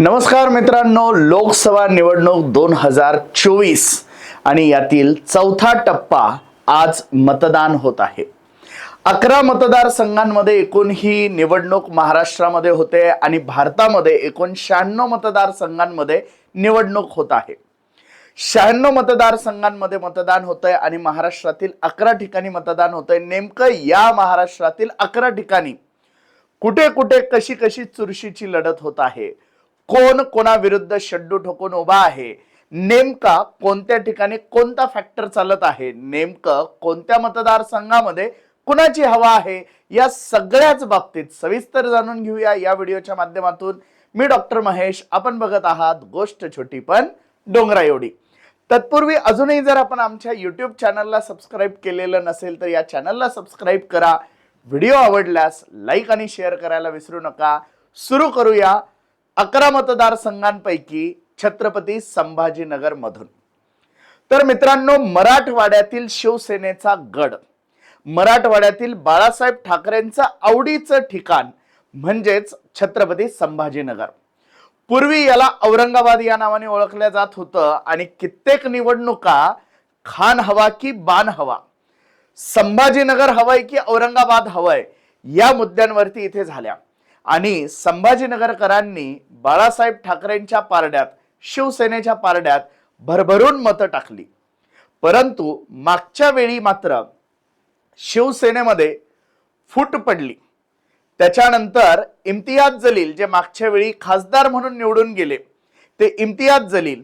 नमस्कार मित्रांनो लोकसभा निवडणूक दोन हजार चोवीस आणि यातील चौथा टप्पा आज मतदान होत आहे. अकरा मतदारसंघांमध्ये एकूण ही निवडणूक महाराष्ट्रामध्ये होते आणि भारतामध्ये एकूण शहाण्णव मतदारसंघांमध्ये निवडणूक होत आहे. शहाण्णव मतदारसंघांमध्ये मतदान होतंय आणि महाराष्ट्रातील अकरा ठिकाणी मतदान होतंय. नेमकं या महाराष्ट्रातील अकरा ठिकाणी कुठे कुठे कशी कशी चुरशीची लढत होत आहे? कोण कोणाविरुद्ध शड्डू ठोकून उभा आहे? नेमका कोणत्या ठिकाणी कोणता फॅक्टर चालत आहे? नेमकं कोणत्या मतदारसंघामध्ये कुणाची हवा आहे? या सगळ्याच बाबतीत सविस्तर जाणून घेऊया या व्हिडिओच्या माध्यमातून. मी डॉक्टर महेश. आपण बघत आहात गोष्ट छोटी पण डोंगरा एवढी. तत्पूर्वी अजूनही जर आपण आमच्या यूट्यूब चॅनलला सबस्क्राईब केलेलं नसेल तर या चॅनलला सबस्क्राईब करा. व्हिडिओ आवडल्यास लाईक आणि शेअर करायला विसरू नका. सुरू करूया अकरा मतदारसंघांपैकी छत्रपती संभाजीनगर मधून. तर मित्रांनो मराठवाड्यातील शिवसेनेचा गड मराठवाड्यातील बाळासाहेब ठाकरेंचं आवडीचं ठिकाण म्हणजेच छत्रपती संभाजीनगर. पूर्वी याला औरंगाबाद या नावाने ओळखल्या जात होतं आणि कित्येक निवडणुका खान हवा की बाण हवा संभाजीनगर हवाय की औरंगाबाद हवाय या मुद्द्यांवरती इथे झाल्या. आणि संभाजीनगरकरांनी बाळासाहेब ठाकरेंच्या पारड्यात शिवसेनेच्या पारड्यात भरभरून मतं टाकली. परंतु मागच्या वेळी मात्र शिवसेनेमध्ये फूट पडली. त्याच्यानंतर इम्तियाज जलील जे मागच्या वेळी खासदार म्हणून निवडून गेले ते इम्तियाज जलील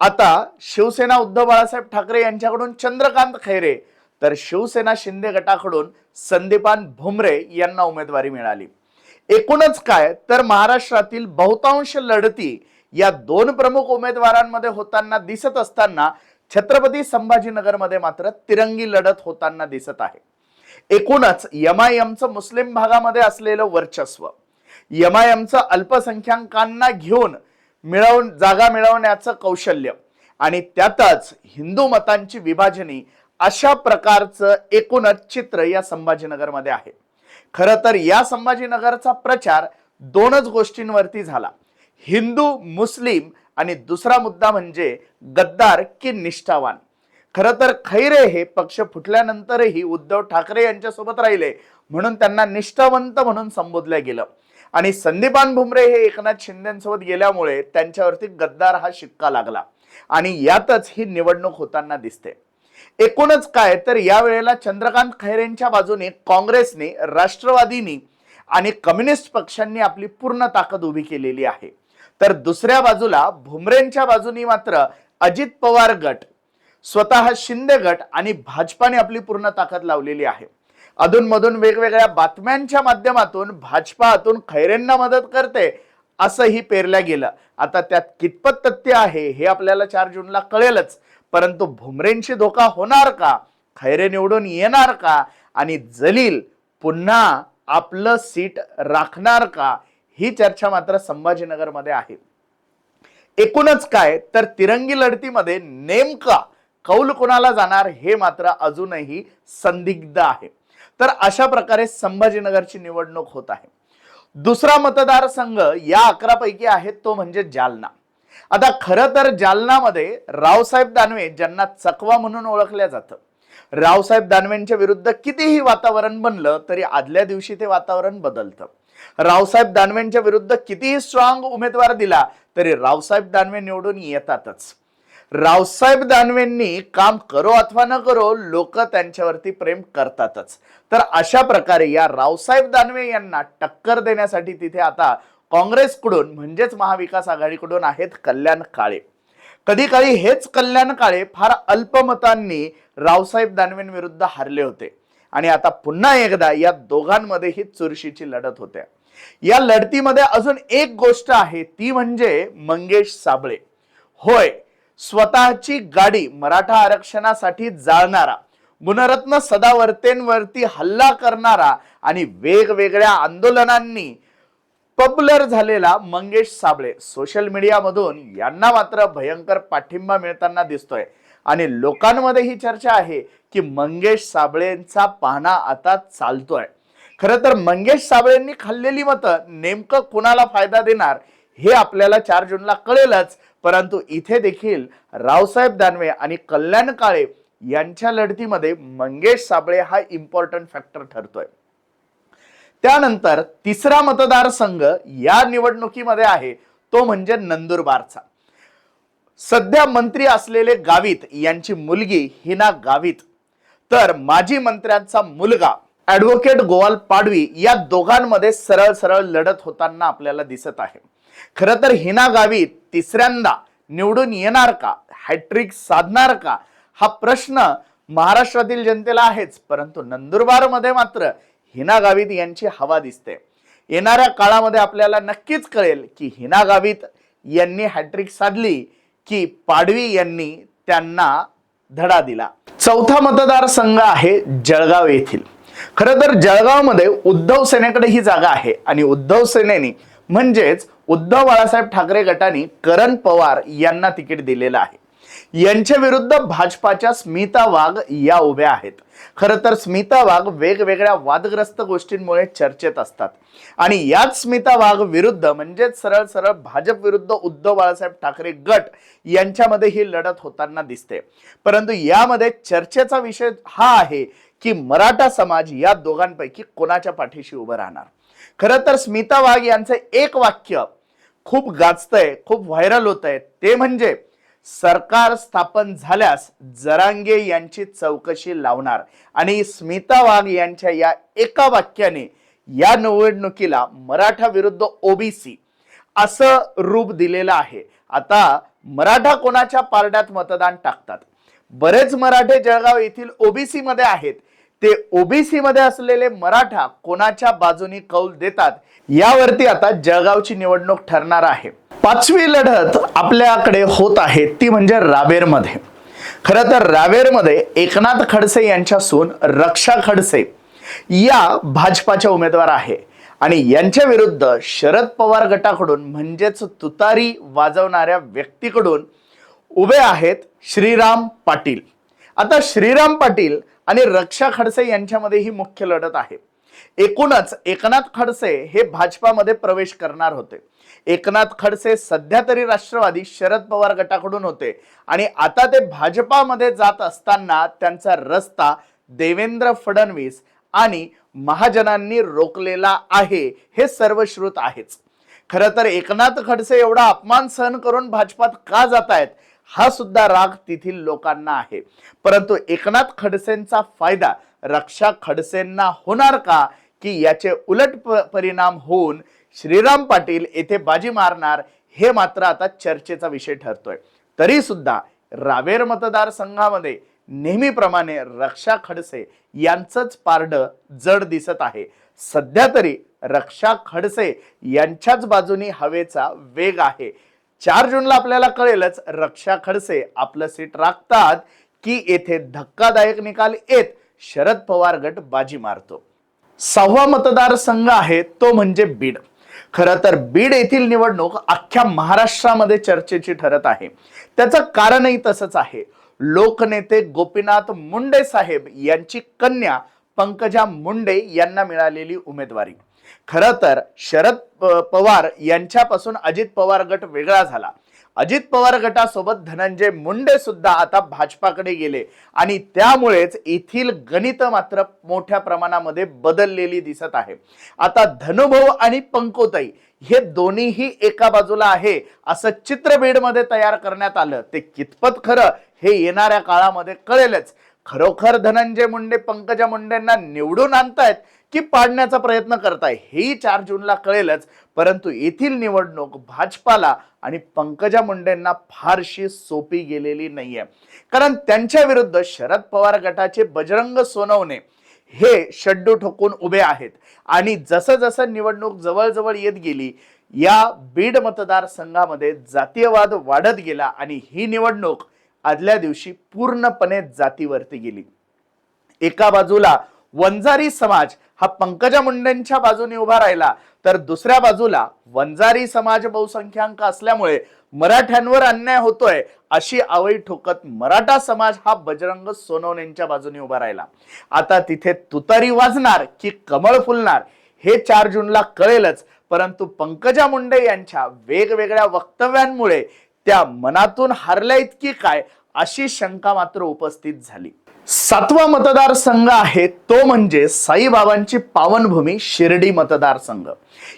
आता शिवसेना उद्धव बाळासाहेब ठाकरे यांच्याकडून चंद्रकांत खैरे तर शिवसेना शिंदे गटाकडून संदीपान भुमरे यांना उमेदवारी मिळाली. एकूणच काय? तर महाराष्ट्रातील बहुतांश लढती या दोन प्रमुख उमेदवारांमध्ये होताना दिसत असताना छत्रपती संभाजीनगरमध्ये मात्र तिरंगी लढत होताना दिसत आहे. एकूणच यमायमचं मुस्लिम भागामध्ये असलेलं वर्चस्व यमायमचं अल्पसंख्याकांना घेऊन मिळवून जागा मिळवण्याचं कौशल्य आणि त्यातच हिंदू मतांची विभाजनी अशा प्रकारचं एकूणच चित्र या संभाजीनगरमध्ये आहे. खरं तर या संभाजीनगरचा प्रचार दोनच गोष्टींवरती झाला. हिंदू मुस्लिम आणि दुसरा मुद्दा म्हणजे गद्दार की निष्ठावान. खरं तर खैरे हे पक्ष फुटल्यानंतरही उद्धव ठाकरे यांच्यासोबत राहिले म्हणून त्यांना निष्ठावंत म्हणून संबोधलं गेलं. आणि संदीपान भुमरे हे एकनाथ शिंदेसोबत गेल्यामुळे त्यांच्यावरती गद्दार हा शिक्का लागला. आणि यातच ही निवडणूक होताना दिसते. एकूणच काय तर या वेळेला चंद्रकांत खैरेंच्या बाजूने काँग्रेसने राष्ट्रवादीनी आणि कम्युनिस्ट पक्षांनी आपली पूर्ण ताकद उभी केलेली आहे. तर दुसऱ्या बाजूला भुमरेंच्या बाजूनी मात्र अजित पवार गट स्वतः शिंदे गट आणि भाजपाने आपली पूर्ण ताकद लावलेली आहे. अधूनमधून वेगवेगळ्या बातम्यांच्या माध्यमातून भाजपातून खैरेंना मदत करते असंही पेरल्या गेलं. आता त्यात कितपत तथ्य आहे हे आपल्याला चार जूनला कळेलच. परंतु भुमरेंशी धोका होणार का? खैरे निवडून येणार का? आणि जलील पुन्हा आपलं सीट राखणार का? ही चर्चा मात्र संभाजीनगरमध्ये आहे. एकूणच काय? तर तिरंगी लढतीमध्ये नेमका कौल कोणाला जाणार हे मात्र अजूनही संदिग्ध आहे. तर अशा प्रकारे संभाजीनगरची निवडणूक होत आहे. दुसरा मतदारसंघ या अकरापैकी आहे तो म्हणजे जालना. आता खरं तर जालनामध्ये रावसाहेब दानवे ज्यांना चकवा म्हणून ओळखल्या जातं. रावसाहेब दानवेंच्या विरुद्ध कितीही वातावरण बनलं तरी आदल्या दिवशी ते वातावरण बदलतं. रावसाहेब दानवेंच्या विरुद्ध कितीही स्ट्रॉंग उमेदवार दिला तरी रावसाहेब दानवे निवडून येतातच. रावसाहेब दानवेंनी काम करो अथवा न करो लोक त्यांच्यावरती प्रेम करतातच. तर अशा प्रकारे या रावसाहेब दानवे यांना टक्कर देण्यासाठी तिथे आता काँग्रेसकडून म्हणजेच महाविकास आघाडीकडून आहेत कल्याण काळे. कधी काळी हेच कल्याण काळे फार अल्पमतांनी रावसाहेब दानवेंविरुद्ध हारले होते. आणि आता पुन्हा एकदा या दोघांमध्ये ही चुरशीची लढत होत्या या लढतीमध्ये अजून एक गोष्ट आहे ती म्हणजे मंगेश साबळे. होय स्वतःची गाडी मराठा आरक्षणासाठी जाळणारा गुणरत्न सदावर्तेंवरती हल्ला करणारा आणि वेगवेगळ्या आंदोलनांनी पॉप्युलर झालेला मंगेश साबळे. सोशल मीडियामधून यांना मात्र भयंकर पाठिंबा मिळताना दिसतोय. आणि लोकांमध्ये ही चर्चा आहे की मंगेश साबळेंचा पाहणा आता चालतोय. खरं तर मंगेश साबळेंनी खाल्लेली मतं नेमकं कुणाला फायदा देणार हे आपल्याला चार जूनला कळेलच. परंतु इथे देखील रावसाहेब दानवे आणि कल्याण काळे यांच्या लढतीमध्ये मंगेश साबळे हा इम्पॉर्टंट फॅक्टर ठरतोय. त्यानंतर तिसरा मतदारसंघ या निवडणुकीमध्ये आहे तो म्हणजे नंदुरबारचा. सध्या मंत्री असलेले गावित यांची मुलगी हिना गावित. तर माजी मंत्र्यांचा मुलगा ॲडव्होकेट गोवाल पाडवी या दोघांमध्ये सरळ सरळ लढत होताना आपल्याला दिसत आहे. खरं तर हिना गावित तिसऱ्यांदा निवडून येणार का हॅट्रिक साधणार का हा प्रश्न महाराष्ट्रातील जनतेला आहेच परंतु नंदुरबारमध्ये मात्र हिना गावित यांची हवा दिसते. येणाऱ्या काळामध्ये आपल्याला नक्कीच कळेल की हिना गावित यांनी हॅट्रिक साधली की पाडवी यांनी त्यांना धडा दिला. चौथा मतदारसंघ आहे जळगाव येथील. खरं तर जळगावमध्ये उद्धव सेनेकडे ही जागा आहे आणि उद्धव सेनेने म्हणजेच उद्धव बाळासाहेब ठाकरे गटाने करण पवार यांना तिकीट दिलेलं आहे. यांच्या विरुद्ध भाजपाच्या स्मिता वाघ या उभ्या आहेत. खरं तर स्मिता वाघ वेगवेगळ्या वादग्रस्त गोष्टींमुळे चर्चेत असतात. आणि याच स्मिता वाघ विरुद्ध म्हणजेच सरळ सरळ भाजप विरुद्ध उद्धव बाळासाहेब ठाकरे गट यांच्यामध्ये ही लढत होताना दिसते. परंतु यामध्ये चर्चेचा विषय हा आहे की मराठा समाज या दोघांपैकी कोणाच्या पाठीशी उभं राहणार? खरं तर स्मिता वाघ यांचं एक वाक्य खूप गाजतंय खूप व्हायरल होत आहे ते म्हणजे सरकार स्थापन झाल्यास जरांगे यांची चौकशी लावणार. आणि स्मिता वाघ यांच्या या एका वाक्याने या निवडणुकीला मराठा विरुद्ध ओबीसी असं रूप दिलेलं आहे. आता मराठा कोणाच्या पारड्यात मतदान टाकतात? बरेच मराठे जळगाव येथील ओबीसी मध्ये आहेत. ते ओबीसी मध्ये असलेले मराठा कोणाच्या बाजूनी कौल देतात यावरती आता जळगावची निवडणूक ठरणार आहे. पाचवी लढत आपल्याकडे होत आहे ती म्हणजे रावेरमध्ये. खरं तर रावेरमध्ये एकनाथ खडसे यांच्या सून रक्षा खडसे या भाजपाच्या उमेदवार आहे. आणि यांच्या विरुद्ध शरद पवार गटाकडून म्हणजेच तुतारी वाजवणाऱ्या व्यक्तीकडून उभे आहेत श्रीराम पाटील. आता श्रीराम पाटील आणि रक्षा खडसे यांच्यामध्ये ही मुख्य लढत आहे. एकूणच एकनाथ खडसे हे भाजपामध्ये प्रवेश करणार होते. एकनाथ खडसे सध्या तरी राष्ट्रवादी शरद पवार गटाकडून होते आणि आता ते भाजपामध्ये जात असताना त्यांचा रस्ता देवेंद्र फडणवीस आणि महाजनांनी रोखलेला आहे हे सर्वश्रुत आहेच. खरं तर एकनाथ खडसे एवढा अपमान सहन करून भाजपात का जात आहेत हा सुद्धा राग तेथील लोकांना आहे. परंतु एकनाथ खडसेंचा फायदा रक्षा खडसेंना होणार का? की याचे उलट परिणाम होऊन श्रीराम पाटील येथे बाजी मारणार हे मात्र आता चर्चेचा विषय ठरतोय. तरी सुद्धा रावेर मतदारसंघामध्ये नेहमीप्रमाणे रक्षा खडसे यांचंच पारड जड दिसत आहे. सध्या तरी रक्षा खडसे यांच्याच बाजूनी हवेचा वेग आहे. चार जूनला आपल्याला कळेलच रक्षा खडसे आपलं सीट राखतात की येथे धक्कादायक निकाल येत शरद पवार गट बाजी मारतो. सहावा मतदारसंघ आहे तो म्हणजे बीड. खरं तर बीड येथील निवडणूक अख्ख्या महाराष्ट्रामध्ये चर्चेची ठरत आहे. त्याचं कारणही तसंच आहे. लोकनेते गोपीनाथ मुंडे साहेब यांची कन्या पंकजा मुंडे यांना मिळालेली उमेदवारी. खरं तर शरद पवार यांच्यापासून अजित पवार गट वेगळा झाला. अजित पवार गटासोबत धनंजय मुंडे सुद्धा आता भाजपाकडे गेले. आणि त्यामुळेच येथील गणित मात्र मोठ्या प्रमाणामध्ये बदललेली दिसत आहे. आता धनुभाऊ आणि पंकोताई हे दोन्हीही एका बाजूला आहे असं चित्र बीडमध्ये तयार करण्यात आलं. ते कितपत खरं हे येणाऱ्या काळामध्ये कळेलच. खरोखर धनंजय मुंडे पंकजा मुंडेंना निवडून आणतायत की पाडण्याचा प्रयत्न करताय हेही चार जूनला कळेलच. परंतु येथील निवडणूक भाजपाला आणि पंकजा मुंडेंना फारशी सोपी गेलेली नाहीये. कारण त्यांच्या विरुद्ध शरद पवार गटाचे बजरंग सोनवणे हे शड्डू ठोकून उभे आहेत. आणि जसं जसं निवडणूक जवळजवळ येत गेली या बीड मतदारसंघामध्ये जातीयवाद वाढत गेला आणि ही निवडणूक आदल्या दिवशी पूर्णपणे जातीवरती गेली. एका बाजूला वंजारी समाज हा पंकजा मुंडेंच्या बाजूने उभा राहिला तर दुसऱ्या बाजूला वंजारी समाज बहुसंख्याक असल्यामुळे मराठ्यांवर अन्याय होतोय अशी आवई ठोकत मराठा समाज हा बजरंग सोनवणेंच्या बाजूने उभा राहिला. आता तिथे तुतारी वाजणार की कमळ फुलणार हे चार जूनला कळेलच परंतु पंकजा मुंडे यांच्या वेगवेगळ्या वक्तव्यांमुळे त्या मनातून हारल्या इतकी काय? अशी शंका मात्र उपस्थित झाली. सातवा मतदारसंघ आहे तो म्हणजे साईबाबांची पावनभूमी शिर्डी मतदारसंघ.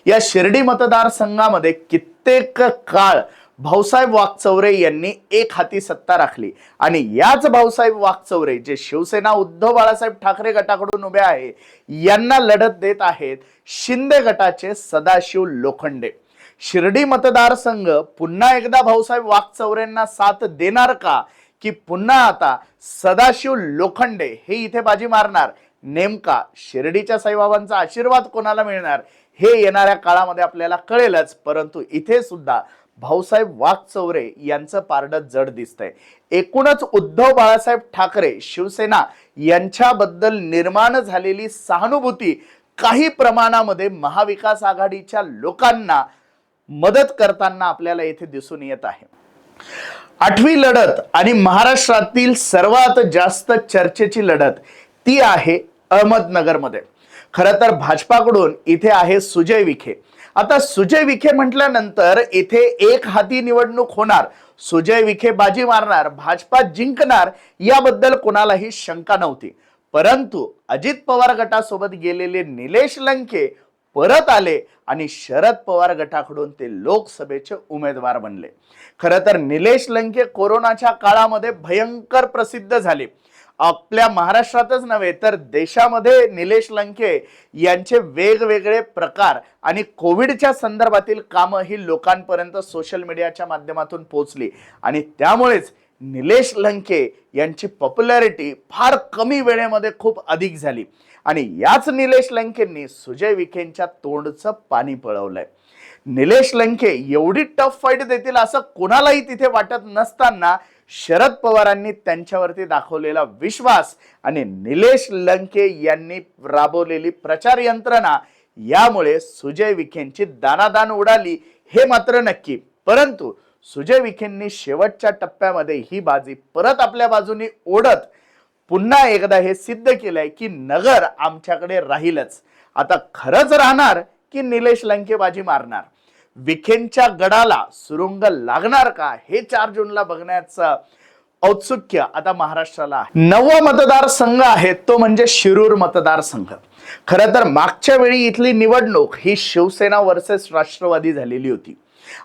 या शिर्डी मतदारसंघामध्ये कित्येक काळ भाऊसाहेब वागचौरे यांनी एक हाती सत्ता राखली. आणि याच भाऊसाहेब वागचौरे जे शिवसेना उद्धव बाळासाहेब ठाकरे गटाकडून उभे आहे यांना लढत देत आहेत शिंदे गटाचे सदाशिव लोखंडे. शिर्डी मतदारसंघ पुन्हा एकदा भाऊसाहेब वाघचौऱ्यांना साथ देणार का? की पुन्हा आता सदाशिव लोखंडे हे इथे बाजी मारणार. नेमका शिर्डीच्या साईबाबांचा आशीर्वाद कोणाला मिळणार? हे येणाऱ्या काळामध्ये आपल्याला कळेलच. परंतु इथे सुद्धा भाऊसाहेब वाघचौरे यांचं पारडं जड दिसतंय. एकूणच उद्धव बाळासाहेब ठाकरे शिवसेना यांच्याबद्दल निर्माण झालेली सहानुभूती काही प्रमाणामध्ये महाविकास आघाडीच्या लोकांना मदत करताना आपल्याला येथे दिसून येत आहे. आठवी लढत आणि महाराष्ट्रातील सर्वात जास्त चर्चेची लढत ती आहे अहमदनगरमध्ये. खरं तर भाजपाकडून इथे आहे सुजय विखे. आता सुजय विखे म्हटल्यानंतर इथे एक हाती निवडणूक होणार. सुजय विखे बाजी मारणार भाजपा जिंकणार याबद्दल कोणालाही शंका नव्हती. परंतु अजित पवार गटासोबत गेलेले निलेश लंके परत आले आणि शरद पवार गटाकडून ते लोकसभेचे उमेदवार बनले. खरं तर निलेश लंके कोरोनाच्या काळामध्ये भयंकर प्रसिद्ध झाले. आपल्या महाराष्ट्रातच नव्हे तर देशामध्ये निलेश लंके यांचे वेगवेगळे प्रकार आणि कोविडच्या संदर्भातील कामं ही लोकांपर्यंत सोशल मीडियाच्या माध्यमातून पोहोचली. आणि त्यामुळेच निलेश लंके यांची पॉप्युलॅरिटी फार कमी वेळेमध्ये खूप अधिक झाली. आणि याच निलेश लंकेंनी सुजय विखेंच्या तोंडचं पाणी पळवलंय. निलेश लंके एवढी टफ फाईट देतील असं कोणालाही तिथे वाटत नसताना शरद पवारांनी त्यांच्यावरती दाखवलेला विश्वास आणि निलेश लंके यांनी राबवलेली प्रचार यंत्रणा यामुळे सुजय विखेंची दानादान उडाली हे मात्र नक्की. परंतु सुजय विखेंनी शेवटच्या टप्प्यामध्ये ही बाजी परत आपल्या बाजूनी ओढत पुन्हा एकदा हे सिद्ध केलंय की नगर आमच्याकडे राहीलच. आता खरंच राहणार की निलेश लंके बाजी मारणार? विखेंच्या गडाला सुरुंग लागणार का? हे चार जूनला बघण्याचं औत्सुक्य आता महाराष्ट्राला नववा मतदारसंघ आहे तो म्हणजे शिरूर मतदारसंघ. खरं तर मागच्या वेळी इथली निवडणूक ही शिवसेना वर्सेस राष्ट्रवादी झालेली होती.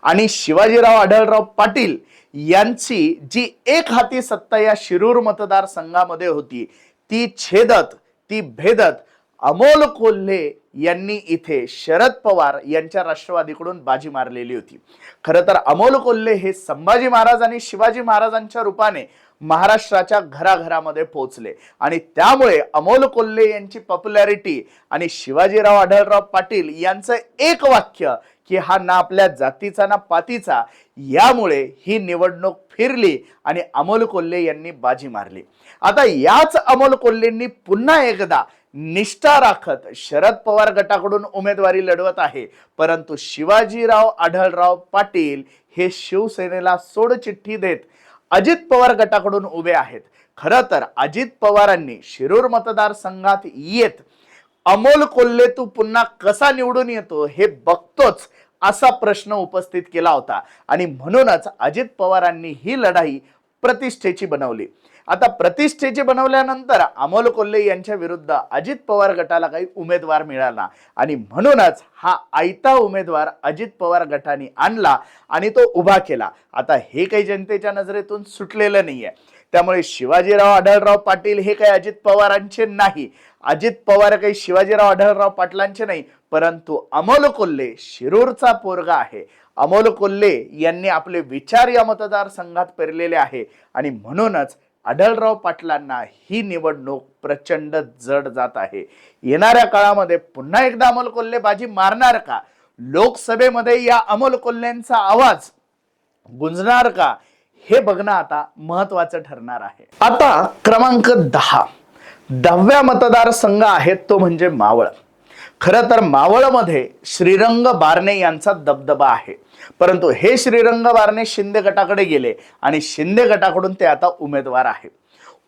आणि शिवाजीराव आढळराव पाटील यांची जी एक हाती सत्ता या शिरूर मतदारसंघामध्ये होती ती छेदत ती भेदत अमोल कोल्हे यांनी इथे शरद पवार यांच्या राष्ट्रवादीकडून बाजी मारलेली होती. खरं तर अमोल कोल्हे हे संभाजी महाराज आणि शिवाजी महाराजांच्या रूपाने महाराष्ट्राच्या घराघरामध्ये पोहोचले. आणि त्यामुळे अमोल कोल्हे यांची पॉप्युलॅरिटी आणि शिवाजीराव आढळराव पाटील यांचं एक वाक्य की हा ना आपल्या जातीचा ना पातीचा. यामुळे ही निवडणूक फिरली आणि अमोल कोल्हे यांनी बाजी मारली. आता याच अमोल कोल्हेंनी पुन्हा एकदा निष्ठा राखत शरद पवार गटाकडून उमेदवारी लढवत आहे. परंतु शिवाजीराव आढळराव पाटील हे शिवसेनेला सोडचिठ्ठी देत अजित पवार गटाकडून उभे आहेत. खरं तर अजित पवारांनी शिरूर मतदारसंघात येत अमोल कोल्हे तू पुन्हा कसा निवडून येतो हे बघतोच असा प्रश्न उपस्थित केला होता. आणि म्हणूनच अजित पवारांनी ही लढाई प्रतिष्ठेची बनवली. आता प्रतिष्ठेची बनवल्यानंतर अमोल कोल्हे यांच्या विरुद्ध अजित पवार गटाला काही उमेदवार मिळाला आणि म्हणूनच हा आयता उमेदवार अजित पवार गटाने आणला आणि तो उभा केला. आता हे काही जनतेच्या नजरेतून सुटलेलं नाहीये. त्यामुळे शिवाजीराव आढळराव पाटील हे काही अजित पवारांचे नाही. अजित पवार काही शिवाजीराव आढळराव पाटलांचे नाही परंतु अमोल कोल्हे शिरूरचा पोरगा आहे. अमोल कोल्हे यांनी आपले विचार या मतदारसंघात पेरलेले आहे आणि म्हणूनच आढळराव पाटलांना ही निवडणूक प्रचंड जड जात आहे. येणाऱ्या काळामध्ये पुन्हा एकदा अमोल कोल्हे बाजी मारणार का? लोकसभेमध्ये या अमोल कोल्हेंचा आवाज गुंजणार का? हे बघणं आता महत्वाचं ठरणार आहे. आता क्रमांक दहा. दहाव्या मतदारसंघ आहे तो म्हणजे मावळ. खरं तर मावळमध्ये श्रीरंग बारणे यांचा दबदबा आहे. परंतु हे श्रीरंग बारणे शिंदे गटाकडे गेले आणि शिंदे गटाकडून ते आता उमेदवार आहे.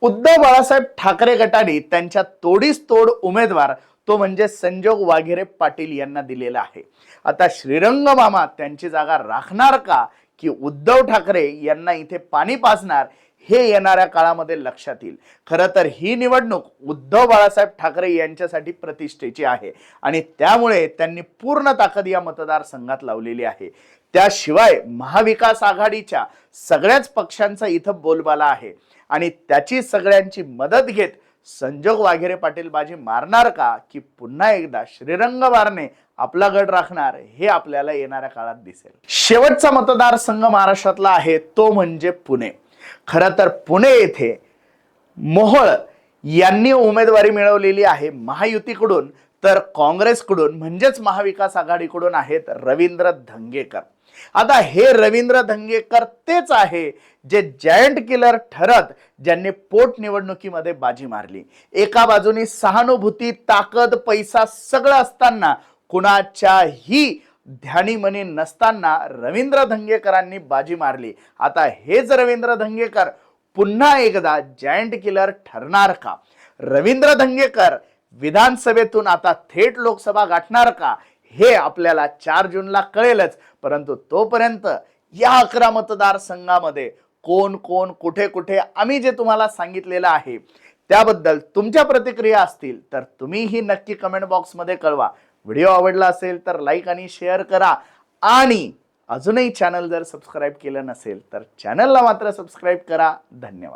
उद्धव बाळासाहेब ठाकरे गटाने त्यांच्या तोडीस तोड उमेदवार तो म्हणजे संजोग वाघेरे पाटील यांना दिलेला आहे. आता श्रीरंग मामा त्यांची जागा राखणार का की उद्धव ठाकरे यांना इथे पाणी पाजणार हे येणाऱ्या काळामध्ये लक्षात येईल. खरं तर ही निवडणूक उद्धव बाळासाहेब ठाकरे यांच्यासाठी प्रतिष्ठेची आहे आणि त्यामुळे त्यांनी पूर्ण ताकद या मतदारसंघात लावलेली आहे. त्याशिवाय महाविकास आघाडीच्या सगळ्याच पक्षांचा इथं बोलबाला आहे आणि त्याची सगळ्यांची मदत घेत संजोग वाघेरे पाटील बाजी मारणार का? की पुन्हा एकदा श्रीरंग वारणे आपला गड राखणार हे आपल्याला येणाऱ्या काळात दिसेल. शेवटचा मतदारसंघ महाराष्ट्रातला आहे तो म्हणजे पुणे. खरं तर पुणे येथे मोहोळ यांनी उमेदवारी मिळवलेली आहे महायुतीकडून तर काँग्रेसकडून म्हणजेच महाविकास आघाडीकडून आहेत रवींद्र धंगेकर. आता हे रवींद्र धंगेकर तेच आहे जे जायंट किलर ठरत ज्यांनी पोटनिवडणुकीमध्ये बाजी मारली. एका बाजूनी सहानुभूती ताकद पैसा सगळं असताना कुणाच्याही ध्यानीमनी नसताना रवींद्र धंगेकरांनी बाजी मारली. आता हेच रवींद्र धंगेकर पुन्हा एकदा जायंट किलर ठरणार का? रवींद्र धंगेकर विधानसभेतून आता थेट लोकसभा गाठणार का? हे आपल्याला चार जूनला कळेलच. परंतु तोपर्यंत या अकरा मतदारसंघामध्ये कोण कोण कुठे कुठे आम्ही जे तुम्हाला सांगितलेलं आहे त्याबद्दल तुमच्या प्रतिक्रिया असतील तर तुम्हीही नक्की कमेंट बॉक्समध्ये कळवा. व्हिडिओ आवडला असेल तर लाईक आणि शेअर करा. आणि अजूनही चॅनल जर सबस्क्राईब केलं नसेल तर चॅनलला मात्र सबस्क्राईब करा. धन्यवाद.